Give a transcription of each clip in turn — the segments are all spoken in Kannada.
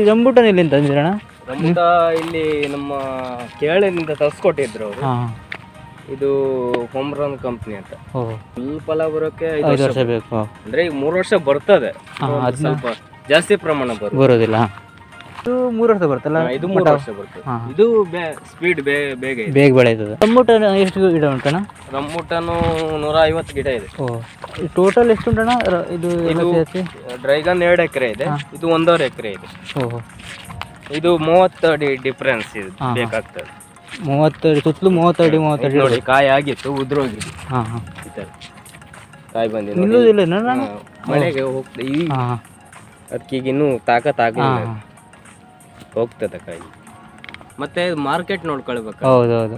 ಈ ರಂಬುಟನ್ ಎಲ್ಲಿಂದ ತಂದಿರಣ ರಮುಟ ಇಲ್ಲಿ ನಮ್ಮ ಕೇರಳದಿಂದ ತರ್ಸ್ಕೊಟ್ಟಿದ್ರು ಅವರು. ಹಾಂ. ಇದು ಹೋಮ್ರನ್ ಕಂಪ್ನಿ ಅಂತ. ಓ. ಫುಲ್ ಫಲ ಬರೋಕೆ ಐದು ಐದು ವರ್ಷ ವರ್ಷ ಬೇಕು. ಅಂದ್ರೆ ಈಗ ಮೂರು ವರ್ಷ ಬರ್ತದೆ. ಹಾ, ಅದ್ನ- ಸ್ವಲ್ಪ ಜಾಸ್ತಿ ಪ್ರಮಾಣ ಬರುತ್ತೆ. ಬರೋದಿಲ್ಲ. ಇದು ಮೂರು ವರ್ಷ ಬರುತ್ತಲ್ಲ? ಇದು ಮೂರು ವರ್ಷ ಬರುತ್ತೆ. ಹಾ. ಇದು ಸ್ಪೀಡ್ ಬೇಗ ಇದೆ. ಬೇಗ ಬೆಳೆಯುತ್ತದೆ. ರಂಬುಟನ್ ಎಷ್ಟು ಗಿಡ ಉಂಟಣ್ಣ? ರಮ್ಮುಟನು ನೂರ ಐವತ್ತು ಗಿಡ ಇದೆ. ಓ ಟೋಟಲ್ ಎಷ್ಟು ಉಂಟಣ್ಣ? ರ- ಇದು ಎಲ್ಲ ಇದು ಸೇರಿಸಿ? ಡ್ರೈಗನ್ ಎರಡು ಎಕರೆ ಇದೆ. ಇದು ಒಂದೂವರೆ ಎಕರೆ ಇದೆ. ಇದು ಮೂವತ್ತು ಅಡಿ ಡಿಫ್ರೆನ್ಸ್ ಇದೆ. ಹಾ, ಹಾ. ಬೇಕಾಗ್ತದೆ. ಮೂವತ್ತಡಿ ಸುತ್ತಲೂ ಮೂವತ್ತಡಿ ಮೂವತ್ತಡಿ ನೋಡಿ ಕಾಯಿ ಆಗಿತ್ತು ಉದ್ರೋಗಿದೆ. ಹಾಂ ಹಾಂ. ಈ ಕಾಯಿ ಬಂದಿದೆ. ನೋಡಿ. ಹಾ, ಮಳೆಗೆ ಹೋಗ್ಲಿ ಈ ಹಾಂ ಅದಕ್ಕೆ ಈಗ ಇನ್ನೂ ತಾಕತ್ ಆಗಲಿಲ್ಲ. ಹಾಂ. ಹೋಗ್ತದೆ ಕಾಯಿ. ಮತ್ತೆ ಮಾರ್ಕೆಟ್ ನೋಡ್ಕೊಳ್ಬೇಕು. ಹೌದು ಹೌದು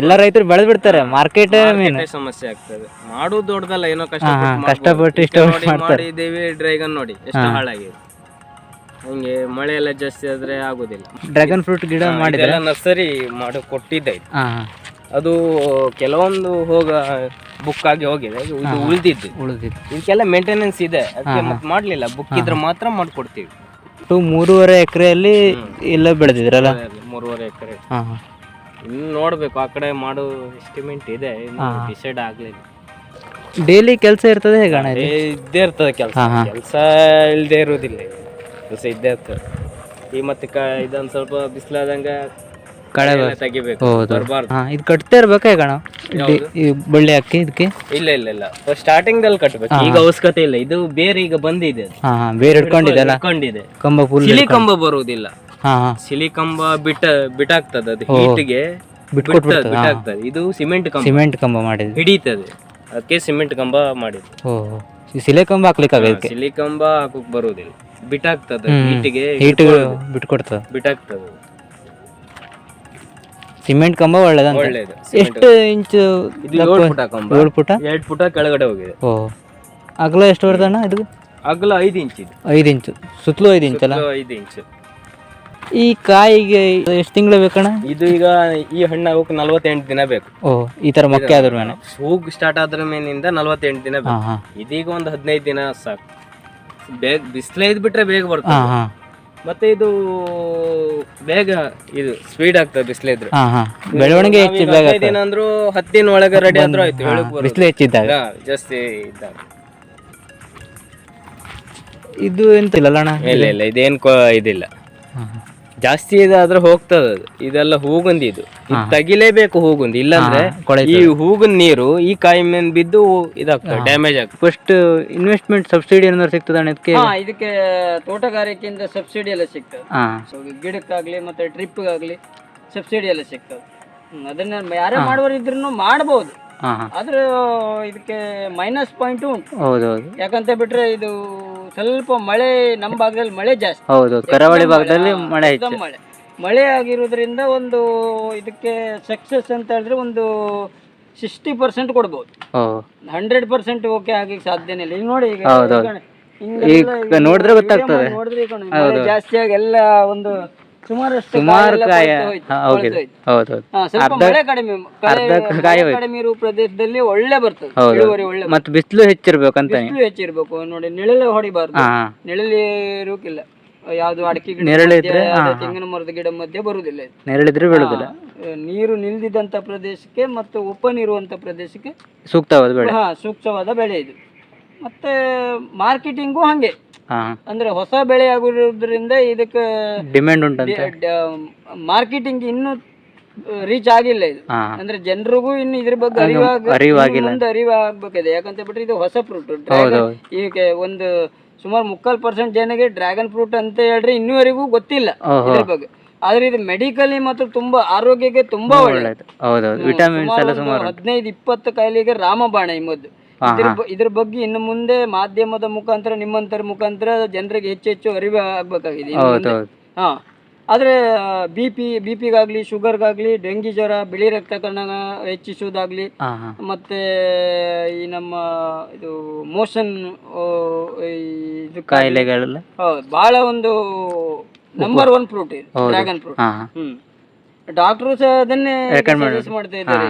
ಎಲ್ಲ ರೈತರು ಬೆಳೆದ್ ಬಿಡ್ತಾರೆ ಮಾರ್ಕೆಟ್ ಮೇನ್ ಮಾರ್ಕೆಟೇ ಸಮಸ್ಯೆ ಆಗ್ತದೆ. ಮಾಡು ದೊಡ್ಡದಲ್ಲ ಏನೋ ಹಾ, ಕಷ್ಟಪಟ್ಟು ಕಷ್ಟಪಟ್ಟು ಮಾಡ್ಬೋದು. ನೋಡಿ ಮಾಡ್ತಾರೆ. ಮಾಡಿದ್ದೀವಿ ಡ್ರೈಗನ್ ನೋಡಿ ಎಷ್ಟು ಹಾಳಾಗಿದೆ. ಹಂಗೆ ಮಳೆ ಎಲ್ಲ ಜಾಸ್ತಿ ಆದ್ರೆ ಆಗುದಿಲ್ಲ. ಡ್ರ್ಯಾಗನ್ ಫ್ರೂಟ್ ಗಿಡ ಮಾಡಿದ್ರೆ? ನರ್ಸರಿ ಮಾಡಿ ಕೊಟ್ಟಿದ್ದೆ. ಇದು. ಹಾಂ ಹಾಂ. ಅದು ಕೆಲವೊಂದು ಹೋಗ ಬುಕ್ ಆಗಿ ಹೋಗಿದೆ. ಇದು ಉಳಿದಿದ್ದು. ಉಳ್ದಿದ್ದು. ಉಳಿದಿತ್ತು ಇದಕ್ಕೆಲ್ಲ ಮೇಂಟೆನೆನ್ಸ್ ಇದೆ. ಅದಕ್ಕೆ ಮತ್ತೆ ಮಾಡ್ಲಿಲ್ಲ. ಬುಕ್ ಇದ್ರೆ ಮಾತ್ರ ಮಾಡ್ಕೊಡ್ತೀವಿ. ಟು ಮೂರುವರೆ ಎಕರೆಯಲ್ಲಿ ಎಲ್ಲ ಬೆಳೆದಿದ್ರಲ್ಲ? ಮೂರುವರೆ ಎಕರೆ. ಹಾಂ ಹಾಂ. ಇನ್ನು ನೋಡ್ಬೇಕು ಆ ಕಡೆ ಮಾಡೋ ಎಸ್ಟಿಮೇಟ್ ಇದೆ ಡಿಸೈಡ್ ಆಗ್ಲಿಲ್ಲ. ಡೈಲಿ ಕೆಲಸ ಇರ್ತದೆ ಹೇಗಣ ಇಲ್ಲಿ ಏ, ಇದ್ದೇ ಇರ್ತದೆ ಕೆಲಸ. ಹಾ, ಹಾ. ಕೆಲಸ ಇಲ್ಲದೆ ಇರುವುದಿಲ್ಲ ಕೆಲಸ ಇದ್ದೇ ಇರ್ತದೆ. ಈ ಮತ್ತೆ ಕ ಇದೊಂದು ಸ್ವಲ್ಪ ಬಿಸಿಲಾದಂಗೆ ಕಳೆ ತೆಗಿಬೇಕು ಹೌದು. ಬರಬಾರ್ದು. ಹಾಂ ಇದು ಕಟ್ತಾ ಇರ್ಬೇಕಾ ಹೇಗಣ ಬಳ್ಳಿ ಹಾಕಿ ಇದಕ್ಕೆ? ಇಲ್ಲ ಇಲ್ಲ ಇಲ್ಲ. ಸ್ಟಾರ್ಟಿಂಗ್ ದಲ್ಲಿ ಕಟ್ಟಬೇಕು. ಈಗ ಅವಶ್ಯಕತೆ ಇಲ್ಲ. ಇದು ಬೇರೆ ಈಗ ಬಂದಿದೆ. ಹಾಂ ಹಾಂ. ಬೇರೆ ಇಟ್ಕೊಂಡಿದ್ದಲ್ಲ? ಇಟ್ಕೊಂಡಿದೆ. ಕಂಬ ಫುಲ್ ಸಿಲಿ ಕಂಬ ಬರುವುದಿಲ್ಲ. ಹಾಂ ಹಾಂ. ಸಿಲಿ ಕಂಬ ಬಿಟ್ಟ ಬಿಟ್ಟಾಗ್ತದೆ ಅದು. ಹೀಟ್ಗೆ ಬಿಟ್ಕೊಟ್ಬಿಡ್ತದೆ. ಬಿಟ್ಟಾಗ್ತದೆ. ಇದು ಸಿಮೆಂಟ್ ಕಂಬ. ಸಿಮೆಂಟ್ ಕಂಬ ಮಾಡಿದ್ವಿ ಹಿಡಿತದೆ. ಅದಕ್ಕೆ ಸಿಮೆಂಟ್ ಕಂಬ ಮಾಡಿದ್ರು ಓ ಸಿಲೆ ಕಂಬ ಹಾಕ್ಲಿಕ್ಕೆ ಆಗೈತೆ ಸಿಲಿ ಕಂಬ ಹಾಕಕ್ ಬರುವುದಿಲ್ಲ. ಬಿಟ್ಟಾಗ್ತದೆ. ಹೀಟಿಗೆ ಹೀಟ್ ಬಿಟ್ಕೊಡ್ತದೆ. ಬಿಟ್ಟಾಗ್ತದೆ. ಸಿಮೆಂಟ್ ಕಂಬ ಒಳ್ಳೇದಂತ. ಒಳ್ಳೇದು. ಎಷ್ಟು ಇಂಚು ಇದು ಏಳು ಫುಟ ಕಂಬ. ಏಳು ಫುಟ? ಎರಡು ಫುಟ ಕೆಳಗಡೆ ಹೋಗಿದೆ. ಓ. ಅಗಲ ಎಷ್ಟು ಬರ್ತಣ್ಣ ಇದು? ಅಗಲ ಐದು ಇಂಚ್ ಇದು. ಐದು ಇಂಚು. ಸುತ್ತಲೂ ಐದು ಇಂಚಲ್ಲ ಅಲ್ಲ? ಐದು ಇಂಚ್. ಈ ಕಾಯಿಗೆ ಎಷ್ಟು ತಿಂಗಳು ಬೇಕಣ್ಣ? ಇದು ಈಗ ಈ ಹಣ್ಣು ಆಗೋಕೆ ನಲವತ್ತೆಂಟು ದಿನ ಬೇಕು. ಓ ಈ ತರ ಮೊಕ್ಕೆ ಆದ್ರ ಮೇಲೆ ಹೂಗ್ ಸ್ಟಾರ್ಟ್ ಆದ್ರ ಮೇಲಿಂದ ನಲವತ್ತೆಂಟು ದಿನ ಬೇಕು. ಇದೀಗ ಒಂದು ಹದಿನೈದು ದಿನ ಸಾಕು. ಬೇಗ ಬಿಸಿಲೇ ಇದ್ಬಿಟ್ರೆ ಬೇಗ ಬರ್ತಾ ಬರ್ತದೆ ಮತ್ತೆ ಇದು ಬೇಗ ಇದು ಸ್ಪೀಡ್ ಆಗ್ತದೆ ಬಿಸಿಲೇ ಇದ್ರೆ. ಹಾ ಹಾ. ಬೆಳವಣಿಗೆ ಹೆಚ್ಚು ಬೇಗ ಹತ್ತು ದಿನ ಒಳಗೆ ರೆಡಿ ಆದ್ರೂ ಆಯ್ತು ಹೇಳಕ್. ಬಿಸಿಲು ಹೆಚ್ಚಿದ್ದಾಗ. ಜಾಸ್ತಿ ಇದ್ದಾಗ. ಇದು ಎಂತ ಇಲ್ಲ ಅಣ್ಣ? ಇಲ್ಲ ಇಲ್ಲ ಇದೇನ್ ಕೊ ಇದಿಲ್ಲ. ಹಾ, ಹಾ. ಜಾಸ್ತಿ ಇದಾದ್ರೆ ಹೋಗ್ತದ ಅದು. ಇದೆಲ್ಲ ಹೂಗುಂದಿ ಇದು. ತಗಿಲೇಬೇಕು ತೆಗಿಲೇಬೇಕು ಹೂಗುಂದಿ ಇಲ್ಲಾಂದ್ರೆ. ಈ ಹೂಗುನ್ ನೀರು ಈ ಕಾಯಿ ಮೇಲೆ ಬಿದ್ದು ಇದಾಗ್ತದೆ ಡ್ಯಾಮೇಜ್ ಆಗ್ತದೆ. ಫಸ್ಟ್ ಇನ್ವೆಸ್ಟ್ಮೆಂಟ್ ಸಬ್ಸಿಡಿ ಏನಾದ್ರು ಸಿಗ್ತದೆ ಅಣ್ಣ ಇದಕ್ಕೆ? ಹಾ ಇದಕ್ಕೆ ತೋಟಗಾರಿಕೆಯಿಂದ ಸಬ್ಸಿಡಿ ಎಲ್ಲ ಸಿಗ್ತದೆ. ಹಾ. ಗಿಡಕ್ಕಾಗ್ಲಿ ಮತ್ತೆ ಟ್ರಿಪ್ಗಾಗ್ಲಿ ಸಬ್ಸಿಡಿ ಎಲ್ಲ ಸಿಗ್ತದೆ. ಹ್ಮ್, ಅದನ್ನ ಯಾರೇ ಮಾಡುವವರು ಇದ್ರೂ ಮಾಡ್ಬೋದು. ಹಾ ಹಾ. ಆದ್ರೆ ಇದಕ್ಕೆ ಮೈನಸ್ ಪಾಯಿಂಟ್ ಉಂಟು. ಹೌದೌದು. ಯಾಕಂತ ಬಿಟ್ರೆ ಇದು ಸ್ವಲ್ಪ ಮಳೆ ನಮ್ಮ ಭಾಗದಲ್ಲಿ ಮಳೆ ಜಾಸ್ತಿ. ಹೌದು ಕರಾವಳಿ ಭಾಗದಲ್ಲಿ ಮಳೆ ಹೆಚ್ಚು. ಮಳೆ. ಮಳೆ ಆಗಿರೋದ್ರಿಂದ ಒಂದು ಇದಕ್ಕೆ ಸಕ್ಸಸ್ ಅಂತ ಹೇಳಿದ್ರೆ ಒಂದು ಸಿಕ್ಸ್ಟಿ ಪರ್ಸೆಂಟ್ ಕೊಡ್ಬೋದು. ಹಂಡ್ರೆಡ್ ಪರ್ಸೆಂಟ್ ಓಕೆ ಆಗಕ್ಕೆ ಸಾಧ್ಯನೇ ಇಲ್ಲ. ಈಗ ನೋಡಿ ಈಗ. ಈಗ ನೋಡಿದ್ರೆ ಗೊತ್ತಾಗ್ತದೆ. ನೋಡಿದ್ರೆ ಜಾಸ್ತಿ ಆಗಿ ಎಲ್ಲ ಒಂದು ಸುಮಾರಷ್ಟು ಸುಮಾರು ಕಾಯಿ ಹೋಗಿದೆ ಹೋಯ್ತು. ಹೌದೌದು ಹಾ, ಸ್ವಲ್ಪ ಮಳೆ ಕಡಿಮೆ ಕಳೆ- ಅರ್ಧ ಮಳೆ ಕಡಿಮೆ ಇರುವ ಪ್ರದೇಶದಲ್ಲಿ ಒಳ್ಳೆ ಬರ್ತದೆ ಹೌದು. ಇಳುವರಿ ಒಳ್ಳೆ ಮತ್ತೆ ಬಿಸಿಲು ಹೆಚ್ಚಿರ್ಬೇಕಂತ ಬಿಸಿಲು ಹೆಚ್ಚಿರ್ಬೇಕು ನೋಡಿ ನಿಳಲೆ ಹೊಡಿಬಾರ್ದು. ನೆರಳು ಇರೋಕಿಲ್ಲ ಯಾವ್ದು ಅಡಿಕೆ ಗಿಡ ನೆರಳಿದ್ರೆ, ತೆಂಗಿನ ಮರದ ಗಿಡ ಮಧ್ಯೆ ಬರುದಿಲ್ಲ. ನೆರಳಿದ್ರೆ ಬೀಳುದಿಲ್ಲ ನೀರು ನಿಲ್ದಿದಂತ ಪ್ರದೇಶಕ್ಕೆ ಮತ್ತು ನೀರುವಂತ ಪ್ರದೇಶಕ್ಕೆ ಸೂಕ್ತವಾದ ಬೆಳೆ. ಹಾ ಸೂಕ್ತವಾದ ಬೆಳೆ ಇದು. ಮತ್ತೆ ಮಾರ್ಕೆಟಿಂಗು ಹಂಗೆ. ಅಂದ್ರೆ ಹೊಸ ಬೆಳೆ ಆಗಿರೋದ್ರಿಂದ ಇದಕ್ಕೆ ಡಿಮ್ಯಾಂಡ್ ಉಂಟಂತೆ? ಮಾರ್ಕೆಟಿಂಗ್ ಇನ್ನೂ ರೀಚ್ ಆಗಿಲ್ಲ ಇದು. ಅಂದ್ರೆ ಜನರಿಗೂ ಇನ್ನು ಇದ್ರ ಬಗ್ಗೆ ಅರಿವಾಗಿಲ್ಲ. ಇನ್ನು ಮುಂದೆ ಅರಿವು ಆಗ್ಬೇಕಿದೆ ಯಾಕಂತ ಬಿಟ್ರೆ ಇದು ಹೊಸ ಫ್ರೂಟ್ ಈಗ ಒಂದು ಸುಮಾರು ಮುಕ್ಕಾಲ್ ಪರ್ಸೆಂಟ್ ಜನಗೆ ಡ್ರ್ಯಾಗನ್ ಫ್ರೂಟ್ ಅಂತ ಹೇಳ್ರಿ ಇನ್ನೂವರೆಗೂ ಗೊತ್ತಿಲ್ಲ ಇದ್ರ ಬಗ್ಗೆ. ಆದ್ರೆ ಇದು ಮೆಡಿಕಲಿ ಮಾತ್ರ ತುಂಬಾ ಆರೋಗ್ಯಕ್ಕೆ ತುಂಬಾ ಒಳ್ಳೆಯದು ಉಂಟು. ಹದಿನೈದು ಇಪ್ಪತ್ತು ಕಾಯಿಲೆಗೆ ರಾಮಬಾಣ ಈ ಮದ್ದು. ಇದ್ರ ಬ- ಇದ್ರ ಬಗ್ಗೆ ಇನ್ನು ಮುಂದೆ ಮಾಧ್ಯಮದ ಮುಖಾಂತರ ನಿಮ್ಮಂತರ ಮುಖಾಂತರ ಜನರಿಗೆ ಹೆಚ್ಚು ಹೆಚ್ಚು ಅರಿವು ಆಗ್ಬೇಕಾಗಿದೆ. ಇನ್ನು ಮುಂದೆ. ಹೌದೌದು ಹಾ. ಆದ್ರೆ ಬಿ ಪಿ ಬಿ ಪಿಗಾಗ್ಲಿ ಶುಗರ್ಗಾಗ್ಲಿ ಡೆಂಗಿ ಜ್ವರ ಬಿಳಿ ರಕ್ತ ಕಣ ಹೆಚ್ಚಿಸುವುದಾಗ್ಲಿ ಹಾ ಹಾ. ಮತ್ತೆ ಈ ನಮ್ಮ ಇದು ಮೋಷನ್ ಇದು ಕಾಯಿಲೆಗಳೆಲ್ಲ? ಹೌದು ಬಹಳ ಒಂದು ನಂಬರ್ ಒನ್ ಫ್ರೂಟ್ ಇದು. ಡ್ರ್ಯಾಗನ್ ಫ್ರೂಟ್ ಹಾ ಹಾ. ಹ್ಮ್. ಡಾಕ್ಟ್ರು ಸಹ ಅದನ್ನೇ ಸಜೆಸ್ಟ್ ಮಾಡ್ತಾ ಇದ್ದಾರೆ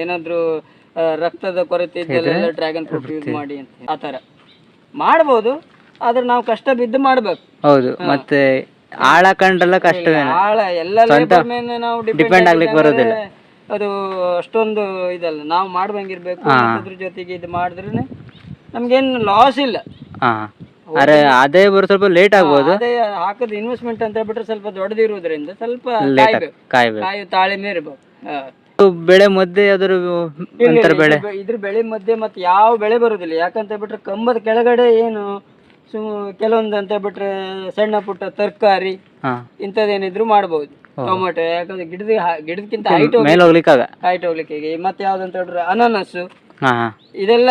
ಏನಾದ್ರೂ ರಕ್ತದ ಕೊರತೆ ಇದ್ದಲ್ಲೆಲ್ಲ ಡ್ರ್ಯಾಗನ್ ಫ್ರೂಟ್ ಯೂಸ್ ಮಾಡಿ ಅಂತ. ಆ ಥರ. ಮಾಡ್ಬೋದು ಆದ್ರೆ ನಾವು ಕಷ್ಟ ಬಿದ್ದು ಮಾಡ್ಬೇಕು. ಹೌದು ಮತ್ತೆ ಆಳ ಕಂಡ್ರಲ್ಲ ಕಷ್ಟ ಆಳ ಎಲ್ಲ ಲೇಬರ್ ಮೇಲೆ ನಾವು ಡಿಪೆಂಡ್ ಆಗ್ಲಿಕ್ಕೆ ಬರೋದಿಲ್ಲ. ಅದು ಅಷ್ಟೊಂದು ಇದಲ್ಲ. ನಾವು ಮಾಡ್ಬಂಗಿರ್ಬೇಕು ಅದ್ರ ಜೊತೆಗೆ ಇದು ಮಾಡಿದ್ರೆ ನಮ್ಗೇನು ಲಾಸ್ ಇಲ್ಲ. ಅರೆ ಅದೇ ಬರೋ ಸ್ವಲ್ಪ ಲೇಟ್ ಆಗ್ಬೋದು. ಅದೇ ಹಾಕದ ಇನ್ವೆಸ್ಟ್ಮೆಂಟ್ ಅಂತ ಹೇಳ್ಬಿಟ್ರೆ ಸ್ವಲ್ಪ ದೊಡ್ಡದಿರುವುದರಿಂದ ಸ್ವಲ್ಪ ಕಾಯಿ ಕಾಯ್ಬೇಕು. ಕಾಯು ತಾಳ್ಮೆ ಇರ್ಬೇಕು. ಬೆಳೆ ಮಧ್ಯೆ ಅಂತರ ಬೆಳೆ? ಇದ್ರ ಬೆಳೆ ಮಧ್ಯೆ ಮತ್ತೆ ಯಾವ ಬೆಳೆ ಬರುದಿಲ್ಲ. ಯಾಕಂತ ಬಿಟ್ರೆ ಕಂಬದ ಕೆಳಗಡೆ ಏನು ಸುಮ್ ಕೆಲವೊಂದು ಅಂತ ಬಿಟ್ರೆ ಸಣ್ಣ ಪುಟ್ಟ ತರಕಾರಿ ಇಂಥದ್ದೇನಿದ್ರು ಮಾಡಬಹುದು ಟೊಮೆಟೊ ಯಾಕಂದ್ರೆ ಗಿಡದ ಗಿಡದಕ್ಕಿಂತ ಹೈಟ್ ಮೇಲೆ ಹೋಗ್ಲಿಕ್ಕಾಗ ಹೈಟ್ ಹೋಗ್ಲಿಕ್ಕೆ ಮತ್ತೆ ಯಾವ್ದಂತ ಹೇಳಿದ್ರೆ ಅನಾನಸ್ಸು. ಇದೆಲ್ಲ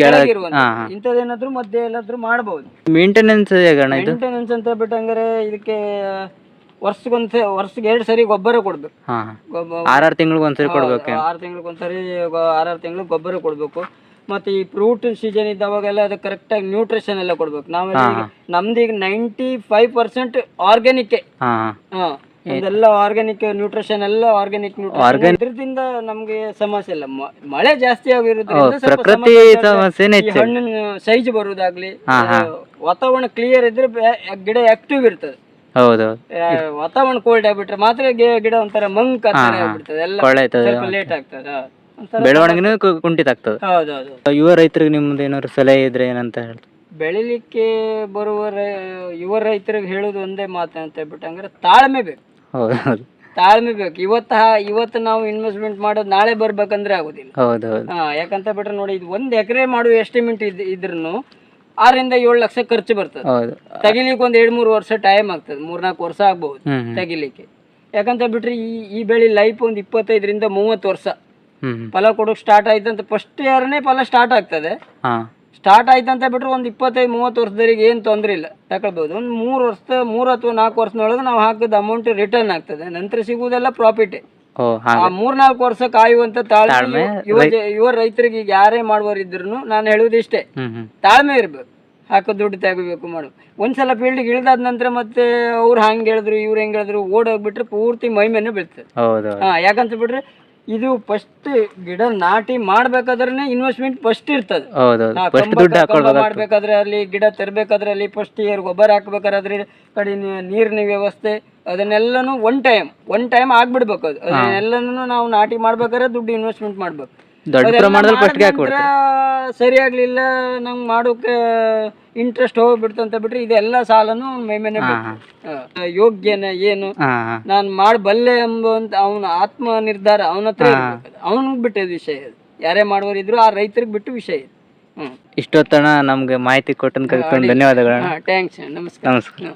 ಕೆಳಗಿರುವಂತ. ಇಂಥದ್ದೇನಾದ್ರೂ ಮಧ್ಯೆ ಎಲ್ಲಾದ್ರೂ ಮಾಡ್ಬಹುದು ಮೇಂಟೆನೆನ್ಸ್ ಮೇಂಟೆನೆನ್ಸ್ ಅಂತ ಬಿಟ್ಟಂಗಾರೆ ಇದಕ್ಕೆ ವರ್ಷಕ್ಕೊಂದ್ ವರ್ಷಕ್ಕೆ ಎರಡು ಸರಿ ಗೊಬ್ಬರ ಕೊಡ್ಬೇಕು. ಹಾ ಆರಾರು ತಿಂಗಳಿಗೆ ಒಂದ್ಸರಿ ಕೊಡ್ಬೇಕು ಆರು ತಿಂಗಳಿಗೊಂದ್ಸರಿ ಆರಾರು ತಿಂಗಳಿಗೆ ಗೊಬ್ಬರ ಕೊಡ್ಬೇಕು. ಮತ್ತೆ ಈ ಫ್ರೂಟ್ ಸೀಸನ್ ಇದ್ದಾವಾಗೆಲ್ಲ ಅದು ಕರೆಕ್ಟಾಗಿ ನ್ಯೂಟ್ರಿಷನ್ ಎಲ್ಲ ಕೊಡ್ಬೇಕು. ನಾವೆಲ್ಲ ಈಗ ನಮ್ದು ಈಗ ನೈಂಟಿ ಫೈವ್ ಪರ್ಸೆಂಟ್ ಆರ್ಗ್ಯಾನಿಕ್ ಹಾ ಇದೆಲ್ಲ ಆರ್ಗ್ಯಾನಿಕ್ ನ್ಯೂಟ್ರಿಷನ್ ಎಲ್ಲ ಆರ್ಗ್ಯಾನಿಕ್ ನ್ಯೂಟ್ರಿಷನ್ ಇದ್ರದಿಂದ ನಮ್ಗೆ ಸಮಸ್ಯೆ ಇಲ್ಲ. ಮಳೆ ಜಾಸ್ತಿ ಆಗಿರೋದ್ರಿಂದ ಹಣ್ಣಿನ ಸೈಜ್ ಬರುದಾಗ್ಲಿ ವಾತಾವರಣ ಕ್ಲಿಯರ್ ಇದ್ರೆ ಗಿಡ ಆಕ್ಟಿವ್ ಇರ್ತದೆ. ಹೌದೌದು. ಆ, ವಾತಾವರಣ ಕೋಲ್ಡ್ ಆಗ್ಬಿಟ್ರೆ ಮಾತ್ರ ಗಿಡ ಒಂಥರ ಮಂಕ್ ಆಗ್ಬಿಡ್ತದೆ. ಎಲ್ಲ ಸ್ವಲ್ಪ ಲೇಟ್ ಆಗ್ತದೆ. ಹಾ. ಒಂಥರ ಬೆಳವಣಿಗೆನೂ ಕು- ಕುಂಠಿತ ಆಗ್ತದೆ. ಹೌದೌದು. ಯುವ ರೈತರಿಗೆ ನಿಮ್ದು ಏನಾದ್ರು ಸಲಹೆ ಇದ್ರೆ ಏನಂತ ಹೇಳ್ತಾರೆ? ಬೆಳಿಲಿಕ್ಕೆ ಬರುವ ರೈ- ಯುವ ರೈತರಿಗೆ ಹೇಳೋದು ಒಂದೇ ಮಾತು ಅಂತ ಹೇಳ್ಬಿಟ್ಟು ಅಂದ್ರೆ ತಾಳ್ಮೆ ಬೇಕು. ಹೌದು ಹೌದು ತಾಳ್ಮೆ ಬೇಕು. ಇವತ್ತ ಹಾ- ಇವತ್ತು ನಾವು ಇನ್ವೆಸ್ಟ್ಮೆಂಟ್ ಮಾಡೋದು ನಾಳೆ ಬರ್ಬೇಕಂದ್ರೆ ಆಗೋದಿಲ್ಲ. ಹೌದು ಹೌದು ಹಾ ಯಾಕಂತ ಬಿಟ್ರೆ ನೋಡಿ ಇದು ಒಂದ್ ಎಕರೆ ಮಾಡುವ ಎಸ್ಟಿಮೇಟ್ ಇದ್ ಇದ್ರೂ ಆರರಿಂದ ಏಳು ಲಕ್ಷ ಖರ್ಚು ಬರ್ತದೆ. ಹೌದು. ತೆಗಿಲಿಕ್ಕೆ ಒಂದು ಎರಡು ಮೂರು ವರ್ಷ ಟೈಮ್ ಆಗ್ತದೆ. ಮೂರ್ನಾಲ್ಕು ವರ್ಷ ಆಗ್ಬಹುದು. ತೆಗಿಲಿಕ್ಕೆ. ಯಾಕಂತ ಬಿಟ್ರೆ ಈ ಈ ಬೆಳೆ ಲೈಫ್ ಒಂದ್ ಇಪ್ಪತ್ತೈದರಿಂದ ಮೂವತ್ತು ವರ್ಷ. ಫಲ ಕೊಡೋಕೆ ಸ್ಟಾರ್ಟ್ ಆಯ್ತಂತ ಫಸ್ಟ್ ಇಯರ್ನೇ ಫಲ ಸ್ಟಾರ್ಟ್ ಆಗ್ತದೆ. ಸ್ಟಾರ್ಟ್ ಆಯ್ತಂತ ಬಿಟ್ರೆ ಒಂದು ಇಪ್ಪತ್ತೈದು ಮೂವತ್ತು ವರ್ಷದವರೆಗೆ ಏನು ತೊಂದರೆ ಇಲ್ಲ. ತಗೊಳ್ಬೋದು. ಒಂದು ಮೂರು ವರ್ಷ ಮೂರು ಅಥವಾ ನಾಲ್ಕು ವರ್ಷದೊಳಗೆ ನಾವು ಹಾಕಿದ ಅಮೌಂಟ್ ರಿಟರ್ನ್ ಆಗ್ತದೆ. ನಂತರ ಸಿಗುವುದೆಲ್ಲ ಪ್ರಾಫಿಟ್ ಆ ಮೂರ್ನಾಲ್ಕು ವರ್ಷ ಕಾಯುವಂತ ತಾಳ್ಮೆ ಯುವ ರೈತರಿಗೆ ಈಗ ಯಾರೇ ಮಾಡುವರಿದ್ರು ನಾನು ಹೇಳುವುದು ಇಷ್ಟೇ. ಹ್ಮ್ ಹ್ಮ್. ತಾಳ್ಮೆ ಇರ್ಬೇಕು. ಹಾಕೋ ದುಡ್ಡು ತೆಗಬೇಕು ಮಾಡು. ಒಂದ್ಸಲ ಫೀಲ್ಡ್ಗೆ ಇಳಿದಾದ ನಂತರ ಮತ್ತೆ ಅವ್ರು ಹಂಗೆ ಹೇಳಿದ್ರು ಇವ್ರು ಹೆಂಗೆ ಹೇಳಿದ್ರು ಓಡೋಗ್ಬಿಟ್ರೆ ಪೂರ್ತಿ ಮೈಮೇನೆ ಬೀಳ್ತದೆ. ಹಾ ಯಾಕಂತ ಬಿಟ್ರೆ ಇದು ಫಸ್ಟ್ ಗಿಡ ನಾಟಿ ಮಾಡ್ಬೇಕಾದ್ರೆ ಇನ್ವೆಸ್ಟ್ಮೆಂಟ್ ಫಸ್ಟ್ ಇರ್ತದೆ. ಮಾಡ್ಬೇಕಾದ್ರೆ ಅಲ್ಲಿ ಗಿಡ ತರಬೇಕಾದ್ರೆ ಅಲ್ಲಿ ಫಸ್ಟ್ ಇಯರ್ ಗೊಬ್ಬರ ಹಾಕ್ಬೇಕಾದ್ರೆ ಕಡೆ ನೀರಿನ ವ್ಯವಸ್ಥೆ ಅದನ್ನೆಲ್ಲನೂ ಒನ್ ಟೈಮ್ ಒನ್ ಟೈಮ್ ಆಗ್ಬಿಡ್ಬೇಕು ಅದು. ಅದನ್ನೆಲ್ಲನೂ ನಾವು ನಾಟಿ ಮಾಡ್ಬೇಕಾದ್ರೆ ದುಡ್ಡು ಇನ್ವೆಸ್ಟ್ಮೆಂಟ್ ಮಾಡ್ಬೇಕು. ದೊಡ್ಡ ಪ್ರಮಾಣದಲ್ಲಿ ಫಸ್ಟ್ ಮಾಡಿದ ಹಾಕ್ಬಿಡ್ತಾರೆ ಸರಿ ಆಗ್ಲಿಲ್ಲ ನಂಗೆ ಮಾಡೋಕೆ ಇಂಟ್ರೆಸ್ಟ್ ಹೋಗ್ಬಿಡ್ತಂತ ಅಂತ ಬಿಟ್ರೆ ಇದೆಲ್ಲ ಸಾಲನು ಮೈ ಮೇಲೆ ಯೋಗ್ಯನ ಏನು? ನಾನು ಮಾಡಬಲ್ಲೆ ಎಂಬಂತ ಅವನ ಆತ್ಮ ನಿರ್ಧಾರ ಅವನ ಹತ್ರ ಅವನಿಗೆ ಬಿಟ್ಟಿದ ವಿಷಯ ಯಾರೇ ಮಾಡುವರಿದ್ರು ಆ ರೈತರಿಗೆ ಬಿಟ್ಟು ವಿಷಯ ಇಷ್ಟೊತ್ತಣ ನಮ್ಗೆ ಮಾಹಿತಿ ಕರ್ಕೊಂಡು ಧನ್ಯವಾದಗಳು ಥ್ಯಾಂಕ್ಸ್ ನಮಸ್ಕಾರ.